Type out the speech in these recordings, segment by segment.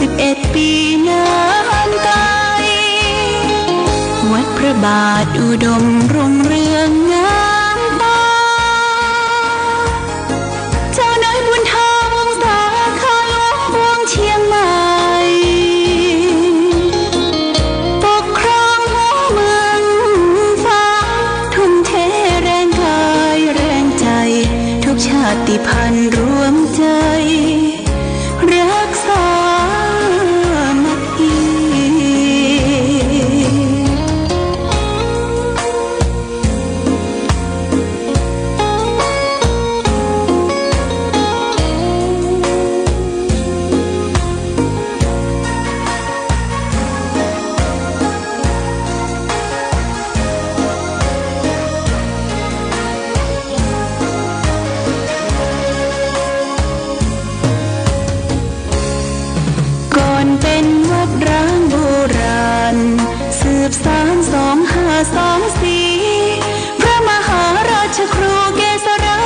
สิบเอ็ดปีนานไกลวัดพระบาทอุดมร่ม สองสีพระมหาราชครูเกษรา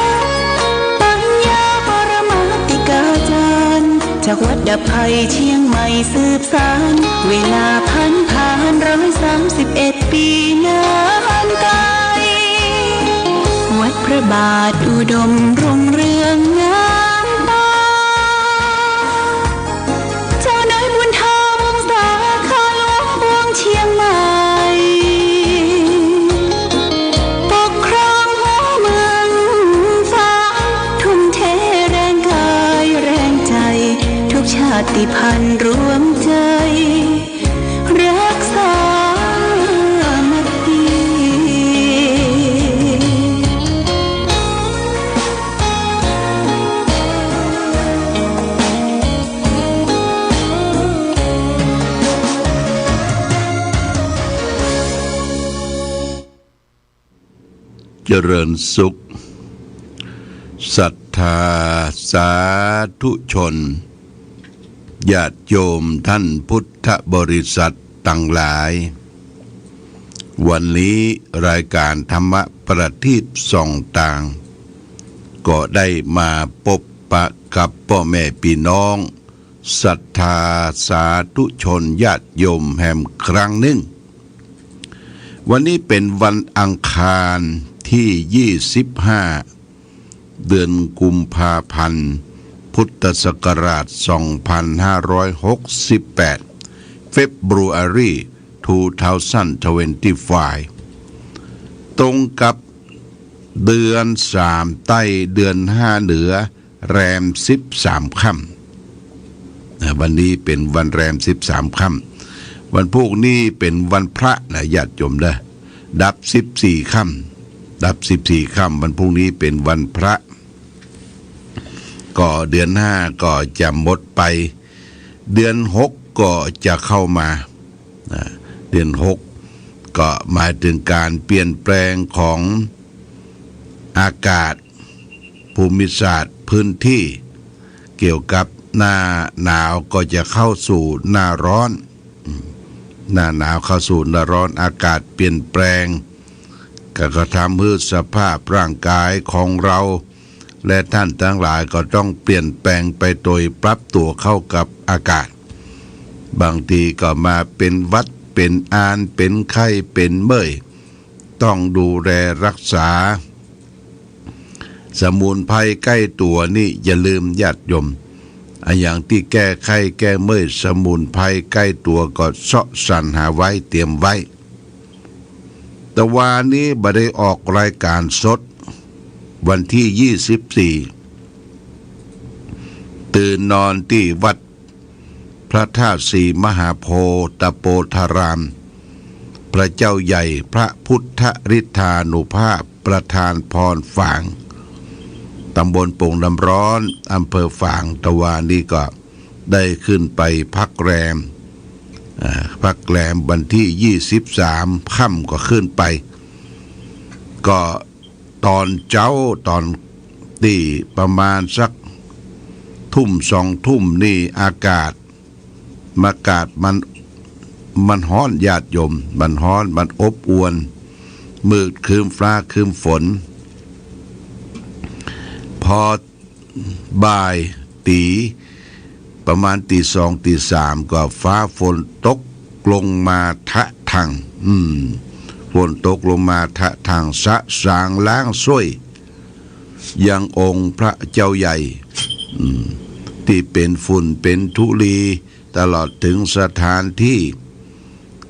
ปัญญาปรมาติกาจารย์จากวัดดับภัยเชียงใหม่สืบสานเวลาพันผ่านร้อยสามสิบเอ็ดปีนานไกลวัดพระบาทอุดมรุ่ง ริญสุขศรัทธาสาธุชนญาติโยมท่านพุทธบริษัทตั้งหลาย วันนี้รายการธรรมประทีปส่องต่าง ก็ได้มาพบปะกับพ่อแม่พี่น้องศรัทธาสาธุชนญาติโยมแห่มครั้งหนึ่ง วันนี้เป็นวันอังคาร ที่ 25 เดือนกุมภาพันธ์ พุทธศักราช 2568 February 2025 ตรงกับเดือนสามใต้เดือนห้าเหนือ แรมสิบสามค่ำวันนี้เป็นวันแรมสิบสามค่ำวันพวกนี้เป็นวันพระนะญาติโยมนะดับสิบสี่ค่ำ ดับสิบสี่ค่ำวันพรุ่งนี้เป็นวันพระ ก็เดือนห้าก็จะหมดไป เดือนหกก็จะเข้ามาเดือนหกก็หมายถึงการเปลี่ยนแปลงของอากาศ ภูมิศาสตร์พื้นที่ เกี่ยวกับหน้าหนาวก็จะเข้าสู่หน้าร้อน หน้าหนาวเข้าสู่หน้าร้อนอากาศเปลี่ยนแปลง ก็กระทำให้สภาพร่างกายของเรา และท่านทั้งหลายก็ต้องเปลี่ยนแปลงไปโดยปรับตัวเข้ากับอากาศ บางทีก็มาเป็นวัดเป็นอานเป็นไข้เป็นเมื่อยต้องดูแลรักษา สมุนไพรใกล้ตัวนี่อย่าลืมญาติโยมอย่างที่แก้ไข้แก้เมื่อยสมุนไพรใกล้ตัวก็เสาะสรรหาไว้เตรียมไว้ แต่วานนี้บได้ออกรายการสด วันที่24ตื่นนอนที่วัด พระธาตุสีมหาโพธิ์ตะโปธาราม พระเจ้าใหญ่พระพุทธฤทธานุภาพประธานพรฝาง ตำบลปงน้ำร้อน อำเภอฝางตะวานี้ก็ได้ขึ้นไปพักแรม พักแรมวันที่ 23 ค่ำก็ขึ้นไป ก็ตอนเจ้าตอนตีประมาณสักทุ่มสองทุ่มนี่อากาศอากาศมันมันฮ้อนญาติโยม มันฮ้อนมันอบอวน มืดคืมฟ้าคืมฝน พอบ่ายตี ประมาณตีสองตีสามก็ฟ้าฝนตกลงมาทะทางอืมฝนตกลงมาทะทางสะสางล้างซ้วยยังองค์พระเจ้าใหญ่ที่เป็นฝุ่นเป็นทุลีตลอดถึงสถานที่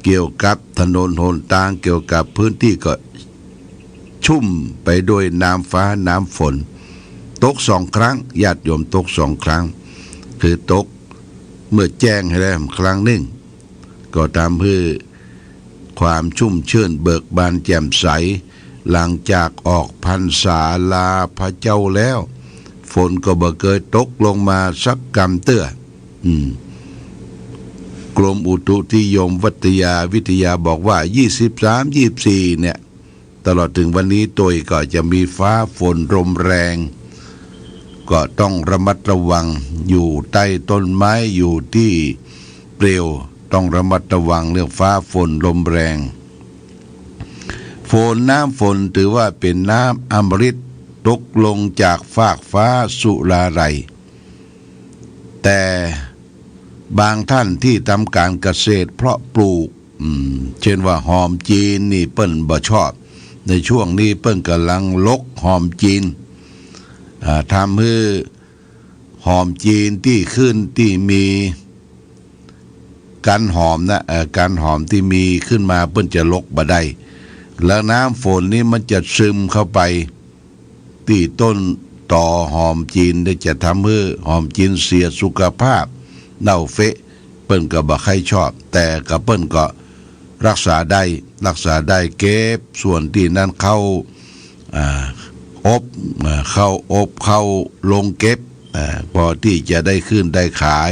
เกี่ยวกับถนนหนทางเกี่ยวกับพื้นที่ก็ชุ่มไปด้วยน้ำฟ้าน้ำฝน ตกสองครั้งญาติโยมตกสองครั้ง คือตก เมื่อแจ้งให้แล้วครั้งหนึ่ง ก็ทำให้ความชุ่มชื่นเบิกบานแจ่มใส หลังจากออกพรรษาลาพระเจ้าแล้ว ฝนก็บ่เคยตกลงมาสักกำเตื้ออืมกรมอุตุนิยมวิทยาวิทยาบอกว่า 23 24 เนี่ย ตลอดถึงวันนี้ตัวก็จะมีฟ้าฝนลมแรง ก็ต้องระมัดระวัง อยู่ใต้ต้นไม้อยู่ที่เปลวต้องระมัดระวังเรื่องฟ้าฝนลมแรง ฝนน้ำฝนถือว่าเป็นน้ำอมฤตตกลงจากฟากฟ้าสุราไรแต่บางท่านที่ทำการเกษตรเพราะปลูกเช่นว่าหอมจีนนี่เปิ้นบ่ชอบ ในช่วงนี้เปิ้นกำลังลกหอมจีน ทำให้หอมจีนที่ขึ้นที่มีการหอมนะการหอมที่มีขึ้นมาเปิ้นจะลกบ่ได้แล้วน้ำฝนนี่มันจะซึมเข้าไปที่ต้นต่อหอมจีนได้จะทำให้หอมจีนเสียสุขภาพ เน่าเฟะ เปิ้นก็บ่ใครชอบ แต่กับเปิ้นก็รักษาได้รักษาได้เก็บส่วนที่นั้นเข้า อบเข้าอบเข้าลงเก็บพอที่จะได้ขึ้นได้ขาย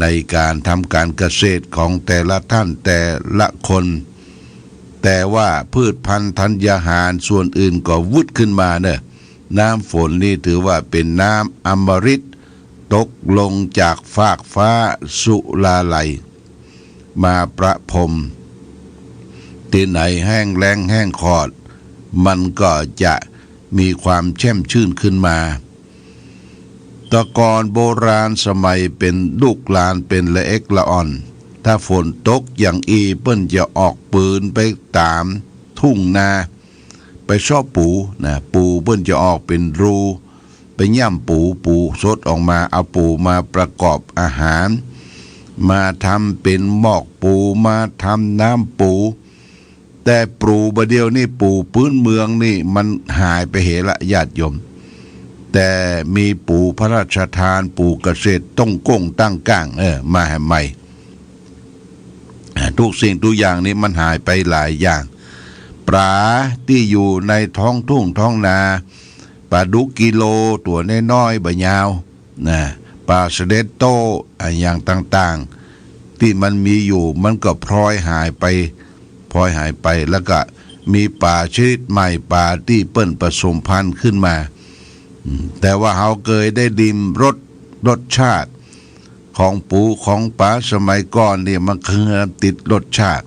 ในการทำการเกษตรของแต่ละท่านแต่ละคน แต่ว่าพืชพันธุ์ธัญญาหารส่วนอื่นก็วุดขึ้นมาเนอะน้ำฝนนี่ถือว่าเป็นน้ำอมฤตตกลงจากฟากฟ้าสุลาไหลมาประพรมที่ไหนแห้งแล้งแห้งขอด มันก็จะมีความแช่มชื่นขึ้นมาตะกอนโบราณสมัยเป็นลูกลานเป็นละเอกละอ่อน ถ้าฝนตกอย่างอีเปิ้นจะออกปืนไปตามทุ่งนา ไปชอบปูนะปูเปิ้นจะออกเป็นรู ไปย่ำปูปูสดออกมาเอาปูมาประกอบอาหาร มาทำเป็นหมอกปูมาทำน้ำปู แต่ปูบเดียวนี่ปูพื้นเมืองนี่มันหายไปเหละญาติโยม แต่มีปูพระราชทานปูเกษตรต้องก้งตั้งก้าง เออ มาให้ใหม่ทุกสิ่งทุกอย่างนี้มันหายไปหลายอย่าง ปลาที่อยู่ในท้องทุ่งท้องนาปลาดุกกิโลตัวน้อยๆใบยาวนะปลาสเดตโตอะอย่างต่างๆ ที่มันมีอยู่มันก็พลอยหายไป พลอยหายไปแล้วก็มีป่าชนิดใหม่ป่าที่เปิ้นผสมพันธุ์ขึ้นมา แต่ว่าเขาเคยได้ดิมรสรสชาติ ของปูของปลาสมัยก่อนเนี่ยมันคือติดรสชาติ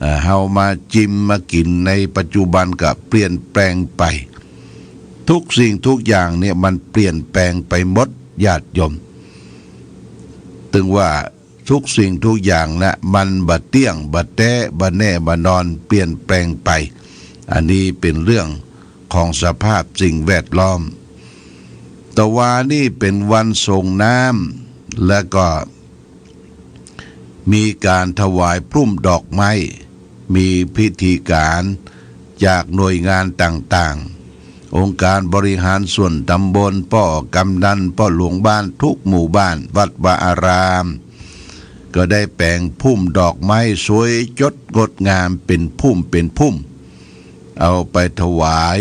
เอ่อเฮามาจิมมากินในปัจจุบันก็เปลี่ยนแปลงไป ทุกสิ่งทุกอย่างเนี่ยมันเปลี่ยนแปลงไปหมดญาติโยม ถึงว่า ทุกสิ่งทุกอย่างนะมันบัดเตี้ยงบัดแต้บัดแน่บัดนอนเปลี่ยนแปลงไป อันนี้เป็นเรื่องของสภาพสิ่งแวดล้อมตะวานี่เป็นวันส่งน้ำและก็ มีการถวายพรุ่มดอกไม้ มีพิธีการจากหน่วยงานต่างๆ องค์การบริหารส่วนตำบลป้อกำนันป้อหลวงบ้านทุกหมู่บ้าน วัดวาอาราม ก็ได้แปลงพุ่มดอกไม้สวยจดงดงามเป็นพุ่มเป็นพุ่ม เอาไปถวาย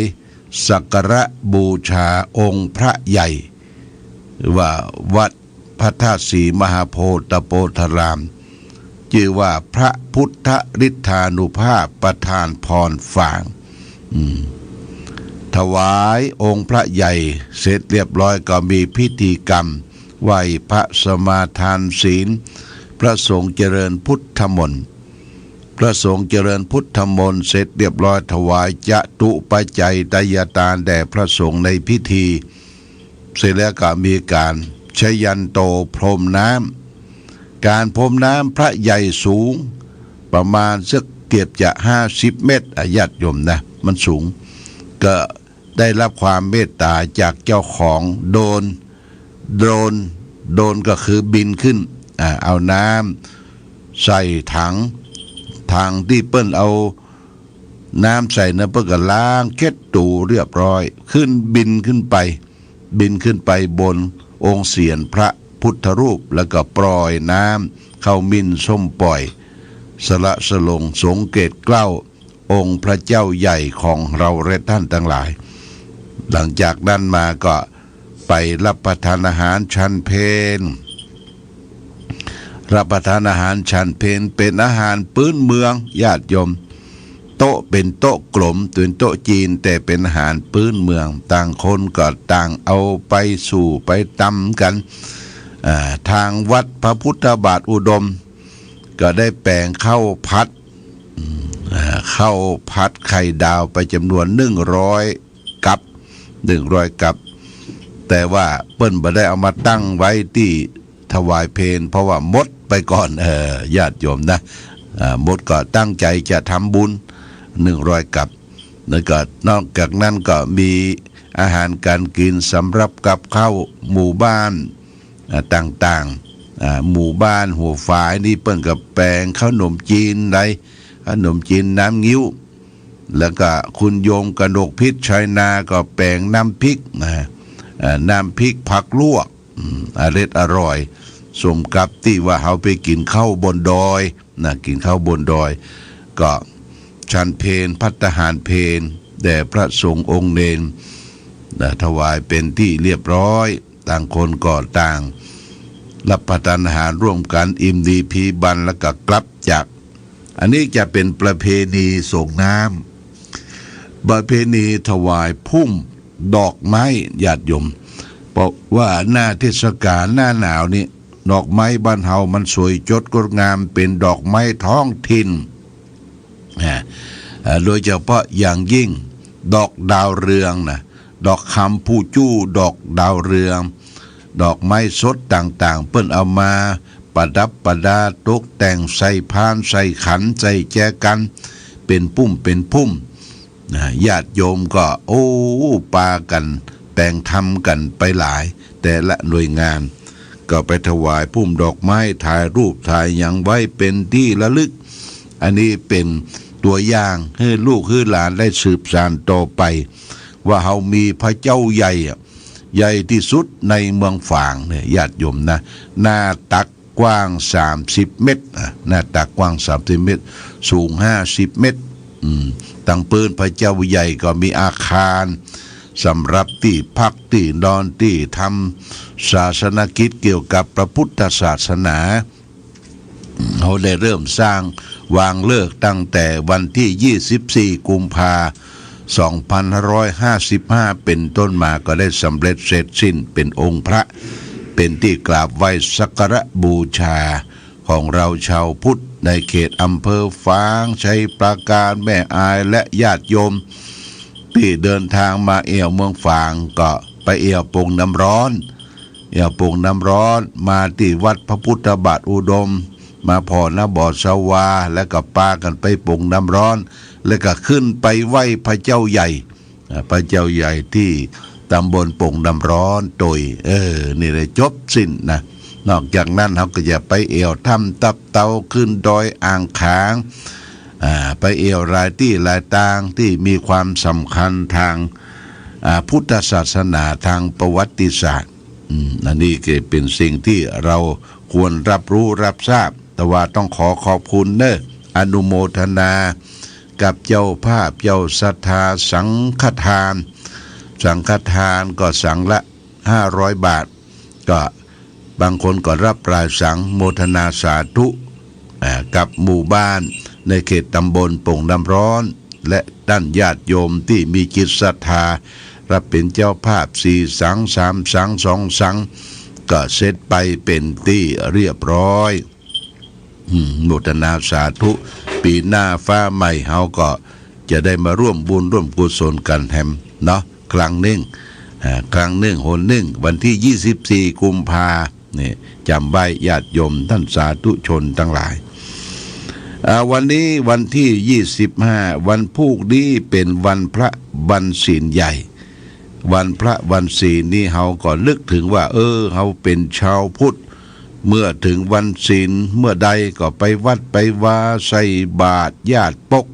สักการะบูชาองค์พระใหญ่ ว่าวัดพระธาตุศรีมหาโพธิโพธาราม ชื่อว่าพระพุทธฤทธานุภาพประธานพรฝางถวายองค์พระใหญ่เสร็จเรียบร้อยก็มีพิธีกรรม ไหวพระสมาทานศีล พระสงฆ์เจริญพุทธมนต์พระสงฆ์เจริญพุทธมนต์เสร็จเรียบร้อยถวายจะตุปัจจัยตายตาแด่พระสงฆ์ในพิธี เสร็จแล้วก็มีการชยันโตพรมน้ำการพรมน้ำพระใหญ่สูง ประมาณสักเกือบจะห้าสิบเมตรอายัดยมนะ มันสูง ก็ได้รับความเมตตาจากเจ้าของโดน โดน โดนก็คือบินขึ้น เอาน้ำใส่ถังทางที่เปิ้นเอาน้ำใส่น้ำเปิ้ลก็ล้างเช็ดตูเรียบร้อย ขึ้นบินขึ้นไป บินขึ้นไปบนองค์เสียนพระพุทธรูปแล้วก็ปล่อยน้ำเข้ามินส้มปล่อย สละสลงสงเกตเกล้าองค์พระเจ้าใหญ่ของเราและท่านทั้งหลาย หลังจากนั้นมาก็ไปรับประทานอาหารชันเพน รับประทานอาหารชันเพนเป็นอาหารพื้นเมืองญาติโยม โต๊ะเป็นโต๊ะกลมเป็นโต๊ะจีนแต่เป็นอาหารพื้นเมือง ต่างคนก็ต่างเอาไปสู่ไปตำกันทางวัดพระพุทธบาทอุดม ก็ได้แปลงเข้าพัดอืมอ่าข้าพัดไข่ดาวไปจำนวนหนึ่งร้อยกับหนึ่งร้อยกับ แต่ว่าเปิ้นบ่ได้เอามาตั้งไว้ที่ถวายเพลเพราะว่ามด ไปก่อนเออญาติโยมนะอ่ามดก็ตั้งใจจะทำบุญหนึ่งร้อยกับแล้วก็นอกจากนั้นก็มีอาหารการกินสำหรับกับข้าวหมู่บ้านต่างๆ หมู่บ้านหัวฝายนี่เปิ้นกับแปลงข้าวหนมจีนไรขนมจีนน้ำงิ้ว แล้วก็คุณโยมกระดกพิษชัยนาก็แปลงน้ำพริกนะน้ำพริกผักลวกอร่อยอร่อย สมกับที่ว่าเขาไปกินข้าวบนดอยนะกินข้าวบนดอย ก็ชันเพนพัฒหารเพนแด่พระสงฆ์องค์เนนนะถวายเป็นที่เรียบร้อย ต่างคนก็ต่าง รับประทานอาหารร่วมกันอิ่มดีพีบันแล้วก็กลับจาก อันนี้จะเป็นประเพณีส่งน้ำประเพณีถวายพุ่มดอกไม้ญาติโยมเพราะว่าหน้าเทศกาลหน้าหนาวนี่ ดอกไม้บ้านเฮามันสวยจดงดงามเป็นดอกไม้ท้องถิ่นอ่าอ่าโดยเฉพาะอย่างยิ่งดอกดาวเรืองนะดอกคำผู้จู้ดอกดาวเรือง ดอกไม้สดต่างๆ เปิ้นเอามาประดับประดาตกแต่งใส่พานใส่ขันใส่แจกัน เป็นปุ่มเป็นพุ่มนะญาติโยมก็โอ้ปากันแต่งทำกันไปหลาย แต่ละหน่วยงาน ก็ไปถวายพุ่มดอกไม้ถ่ายรูปถ่ายอย่างไว้เป็นที่ระลึก อันนี้เป็นตัวอย่างให้ลูกให้หลานได้สืบสานต่อไป ว่าเฮามีพระเจ้าใหญ่อะใหญ่ที่สุดในเมืองฝางเนี่ยญาติโยมนะ หน้าตักกว้าง 30 เมตรหน้าตักกว้าง30เมตร สูง 50 เมตรตั้งปืนพระเจ้าใหญ่ก็มีอาคารสำหรับที่พักที่นอนที่ทำ ศาสนกิจเกี่ยวกับพระพุทธศาสนาเขาได้เริ่มสร้างวางเลิกตั้งแต่วันที่ 24 กุมภา2555 เป็นต้นมาก็ได้สำเร็จเสร็จสิ้นเป็นองค์พระ เป็นที่กราบไหว้สักการะบูชาของเราชาวพุทธในเขตอำเภอฟางชัยปราการแม่อายและญาติโยม ที่เดินทางมาเอี่ยวเมืองฝางก็ไปเอี่ยวปงน้ำร้อน อี่ยวปงน้ำร้อนมาที่วัดพระพุทธบาทอุดม มาพอนะบ่อสวา แล้วก็ปากันไปปงน้ำร้อน แล้วก็ขึ้นไปไหว้พระเจ้าใหญ่ พระเจ้าใหญ่ที่ตำบลปงน้ำร้อนโดยเออ นี่เลยจบสิ้นนะนอกจากนั้นเขาก็จะไปเอวถ้ำตับเตาขึ้นดอยอ่างขางไปเอวรายที่รายต่างที่มีความสำคัญทางพุทธศาสนาทางประวัติศาสตร์ อันนี้ก็เป็นสิ่งที่เราควรรับรู้รับทราบ แต่ว่าต้องขอขอบคุณเนอะอนุโมทนา กับเจ้าภาพเจ้าศรัทธาสังฆทาน สังฆทานก็สังละห้าร้อยบาท ก็บางคนก็รับรายสังโมทนาสาธุกับหมู่บ้านในเขตตำบลป่งน้ำร้อน และด้านญาติโยมที่มีจิตศรัทธา รับเป็นเจ้าภาพสี่สังสามสังสองสัง ก็เสร็จไปเป็นที่เรียบร้อยอืมโมทนาสาธุ ปีหน้าฟ้าใหม่เฮาก็จะได้มาร่วมบุญร่วมกุศลกันแฮมเนาะครั้งหนึ่งครั้งหนึ่งหนหนึ่ง วันที่ 24 กุมภาเนี่ยจำไว้ญาติโยมท่านสาธุชนทั้งหลาย วันนี้วันที่ 25 วันพุกนี้เป็นวันพระวันศีลใหญ่ วันพระวันศีลนี่เฮาก็นึกถึงว่า เออเฮาเป็นชาวพุทธ เมื่อถึงวันศีลเมื่อใดก็ไปวัดไปวาใส่บาตรญาติปก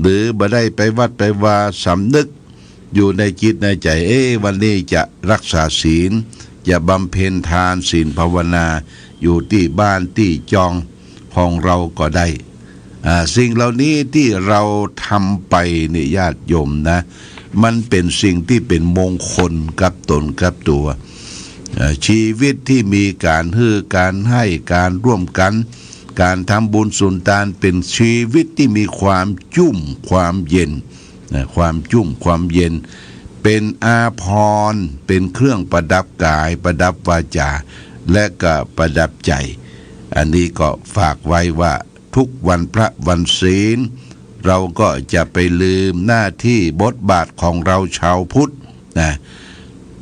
หรือบ่ได้ไปวัดไปวาสำนึก อยู่ในจิตในใจเอ๊วันนี้จะรักษาศีล จะบำเพ็ญทานศีลภาวนา อยู่ที่บ้านที่จองของเราก็ได้สิ่งเหล่านี้ที่เราทำไปนี่ญาติโยมนะ มันเป็นสิ่งที่เป็นมงคลกับตนกับตัว ชีวิตที่มีการฮือการให้การร่วมกัน การทำบุญสุนทานเป็นชีวิตที่มีความจุ่มความเย็น ความจุ่มความเย็น เป็นอาภรณ์เป็นเครื่องประดับกายประดับวาจา และก็ประดับใจ อันนี้ก็ฝากไว้ว่าทุกวันพระวันศีล เราก็จะไปลืมหน้าที่บทบาทของเราชาวพุทธนะ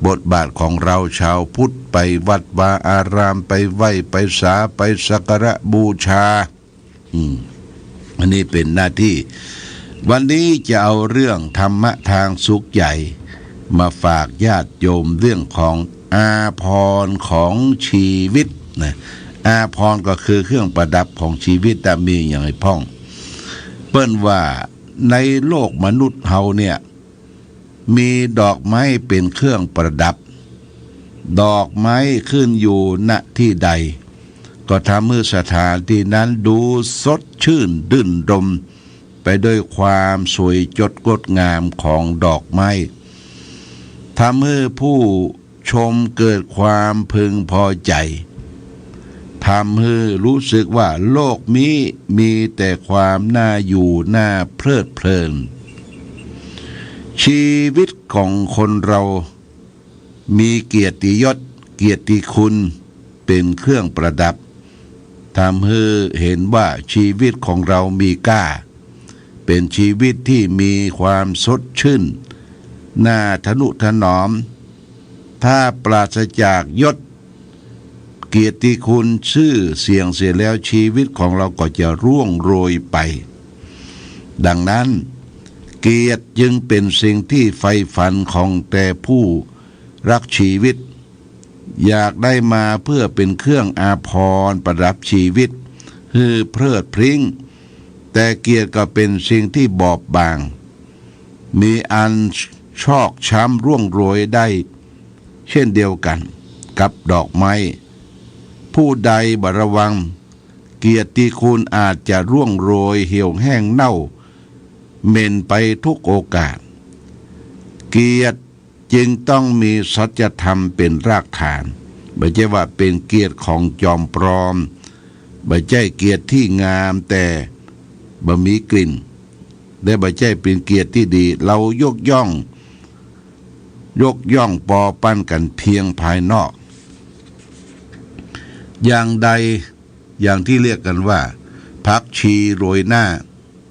บทบาทของเราชาวพุทธไปวัดวาอารามไปไหว้ไปสาไปสักการะบูชาอืมอันนี้เป็นหน้าที่ วันนี้จะเอาเรื่องธรรมะทางสุขใหญ่ มาฝากญาติโยมเรื่องของอาพรของชีวิตนะอาพรก็คือเครื่องประดับของชีวิตแต่มีอย่างไรพ่อง ปิ้นว่าในโลกมนุษย์เฮาเนี่ย มีดอกไม้เป็นเครื่องประดับ ดอกไม้ขึ้นอยู่ณที่ใด ก็ทำให้สถานที่นั้นดูสดชื่นดื่นรมไปด้วยความสวยจดงดงามของดอกไม้ทำให้ผู้ชมเกิดความพึงพอใจ ทำให้รู้สึกว่าโลกนี้มีแต่ความน่าอยู่น่าเพลิดเพลิน ชีวิตของคนเรามีเกียรติยศ เกียรติคุณเป็นเครื่องประดับทำให้เห็นว่าชีวิตของเรามีก้า เป็นชีวิตที่มีความสดชื่นน่าทนุถนอม ถ้าปราศจากยศ เกียรติคุณชื่อเสียงเสียแล้วชีวิตของเราก็จะร่วงโรยไป ดังนั้น เกียรติจึงเป็นสิ่งที่ใฝ่ฝันของแต่ผู้รักชีวิต อยากได้มาเพื่อเป็นเครื่องอาภรณ์ประดับชีวิต คือเพลิดพริ้ง แต่เกียรติก็เป็นสิ่งที่บอบบาง มีอันชอกช้ำร่วงโรยได้ เช่นเดียวกันกับดอกไม้ ผู้ใดบระวัง เกียรติคุณอาจจะร่วงโรยเหี่ยวแห้งเน่าเหม่นไปทุกโอกาส เกียรติจึงต้องมีสัจธรรมเป็นรากฐานไม่ใช่ว่าเป็นเกียรติของจอมปลอมไม่ใช่เกียรติที่งามแต่บ่มีกลิ่น และไม่ใช่เป็นเกียรติที่ดี เรายกย่อง ยกย่องปอปั้นกันเพียงภายนอก อย่างใดอย่างที่เรียกกันว่าพักชีโรยหน้า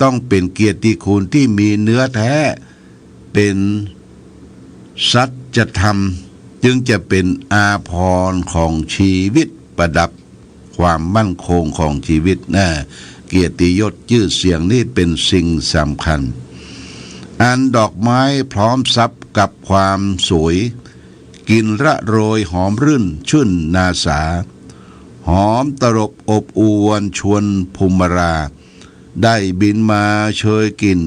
ต้องเป็นเกียรติคุณที่มีเนื้อแท้ เป็นสัจธรรม จึงจะเป็นอาภรณ์ของชีวิตประดับความมั่นคงของชีวิตนะเกียรติยศชื่อเสียงนี่เป็นสิ่งสำคัญ อันดอกไม้พร้อมซับกับความสวย กินระโรยหอมรื่นชื่นนาสา หอมตรบอบอวนชวนภูมิรา ได้บินมาเชยกิน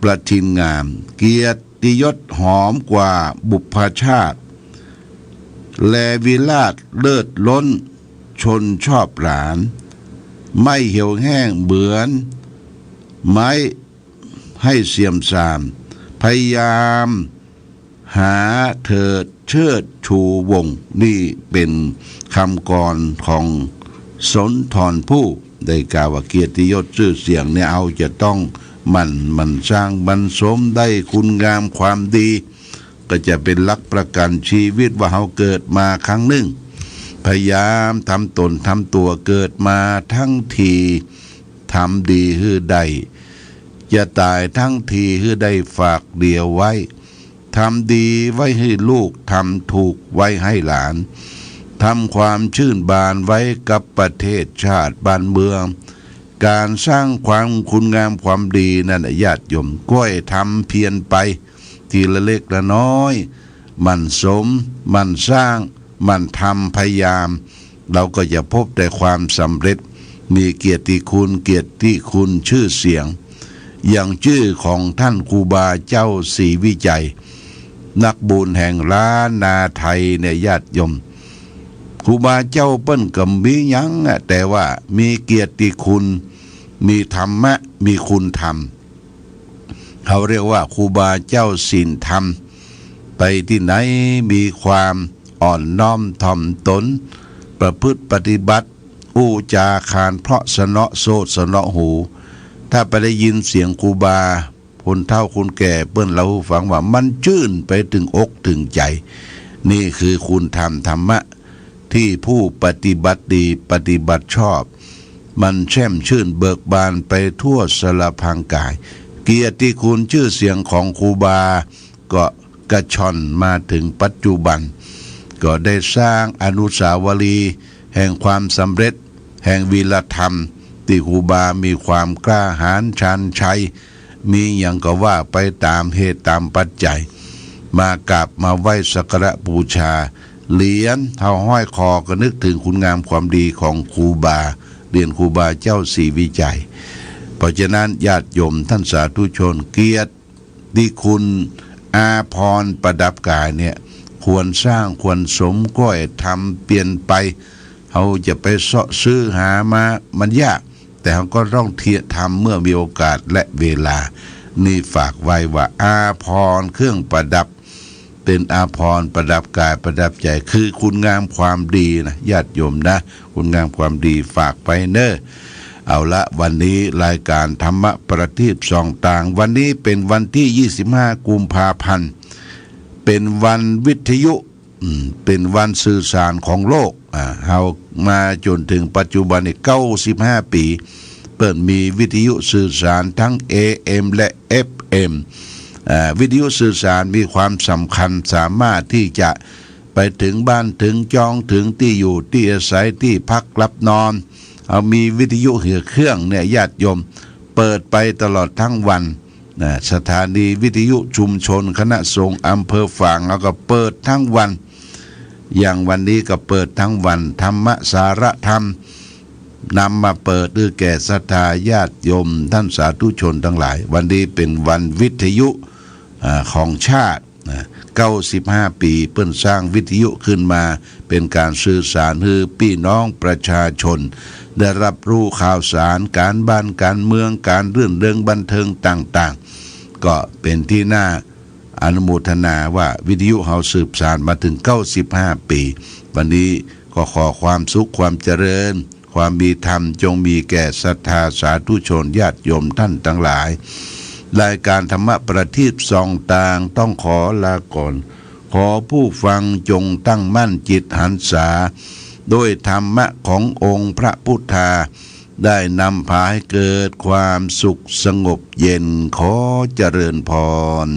ประทินงาม เกียรติยศหอมกว่าบุพชาติ แลวิลาศเลิศล้น ชนชอบหลาน ไม่เหี่ยวแห้งเหมือน ไม้ให้เสียมสาม พยายาม หาเถิด เชิดชูวงนี่เป็นคำกรของสนทรผู้ได้กล่าวว่าเกียรติยศชื่อเสียงเนี่ยเอาจะต้องมันมันสร้างบรรสมได้คุณงามความดี ก็จะเป็นลักประกันชีวิตว่าเราเกิดมาครั้งหนึ่ง พยายามทำตนทำตัวเกิดมาทั้งทีทำดีฮือใดจะตายทั้งทีฮือได้ฝากเดียวไว้ ทำดีไว้ให้ลูก ทำถูกไว้ให้หลาน ทำความชื่นบานไว้กับประเทศชาติบ้านเมือง การสร้างความคุณงามความดีนั่นญาติโยมก้อยทำเพียรไป ทีละเล็กละน้อย มันสม มันสร้าง มันทำพยายาม เราก็จะพบแต่ความสำเร็จ มีเกียรติคุณเกียรติคุณชื่อเสียงอย่างชื่อของท่านครูบาเจ้าศรีวิจัย นักบุญแห่งล้านนาไทยเนี่ยญาติยมครูบาเจ้าเปิ้นก็มียังแต่ว่ามีเกียรติคุณ มีธรรมะ มีคุณธรรม เขาเรียกว่าครูบาเจ้าศีลธรรม ไปที่ไหนมีความอ่อนน้อมถ่อมตน ประพฤติปฏิบัติ อู้จาคารเพราะสนอโซดสนอหู ถ้าไปได้ยินเสียงครูบา คนเฒ่าคนแก่เปิ้นเราฟังว่ามันจื้นไปถึงอกถึงใจ นี่คือคุณธรรมธรรมะ ที่ผู้ปฏิบัติดีปฏิบัติชอบ มันแช่มชื่นเบิกบานไปทั่วสารพังกาย เกียรติคุณชื่อเสียงของครูบา ก็กระชอนมาถึงปัจจุบัน ก็ได้สร้างอนุสาวรีย์แห่งความสำเร็จ แห่งวีรธรรมที่ครูบามีความกล้าหาญชันชัย มีอย่างก็ว่าไปตามเหตุตามปัจจัย มากราบมาไหว้สักการะบูชา เหรียญเท่าห้อยคอก็นึกถึงคุณงามความดีของครูบาเรียนครูบาเจ้าศรีวิจัย เพราะฉะนั้นญาติโยมท่านสาธุชนเกียรติที่คุณอาพรประดับกายเนี่ยควรสร้างควรสมก้อยทำเปลี่ยนไปเขาจะไปเสาะซื้อหามามันยาก แต่เขาก็ต้องเทียทำเมื่อมีโอกาสและเวลา นี่ฝากไว้ว่าอาพรเครื่องประดับ เป็นอาภรประดับกายประดับใจ คือคุณงามความดีนะญาติโยมนะ คุณงามความดีฝากไปเนอ้อเอาละวันนี้รายการธรรมะประทีปสองต่าง วันนี้เป็นวันที่ 25 กุมภาพันธ์ เป็นวันวิทยุ เป็นวันสื่อสารของโลกอ่าเฮามาจนถึงปัจจุบันนี่95ปี เปิดมีวิทยุสื่อสารทั้ง AM และ FM อ่าวิทยุสื่อสารมีความสำคัญสามารถที่จะไปถึงบ้านถึงจองถึงที่อยู่ที่อาศัยที่พักรับนอน เอามีวิทยุเหือเครื่องเนี่ยญาติโยมเปิดไปตลอดทั้งวันสถานีวิทยุชุมชนคณะสงฆ์อำเภอฝางแล้วก็เปิดทั้งวัน อย่างวันนี้ก็เปิดทั้งวันธรรมสารธรรมนำมาเปิดด้วยแก่ศรัทธาญาติโยมท่านสาธุชนทั้งหลาย วันนี้เป็นวันวิทยุอของชาติ 95 ปีเปิ้นสร้างวิทยุขึ้นมา เป็นการสื่อสารให้พี่น้องประชาชน ได้รับรู้ข่าวสารการบ้านการเมืองการเรื่องเรื่องบันเทิงต่างๆ ก็เป็นที่น่า อนุโมทนาว่าวิทยุเฮาสืบสารมาถึง 95 ปี วันนี้ก็ขอความสุขความเจริญ ความมีธรรมจงมีแก่ศรัทธาสาธุชนญาติโยมท่านทั้งหลาย รายการธรรมะประทีปสองต่างต้องขอลาก่อน ขอผู้ฟังจงตั้งมั่นจิตหันษาด้วยธรรมะขององค์พระพุทธาได้นำพาให้เกิดความสุขสงบเย็นขอเจริญพร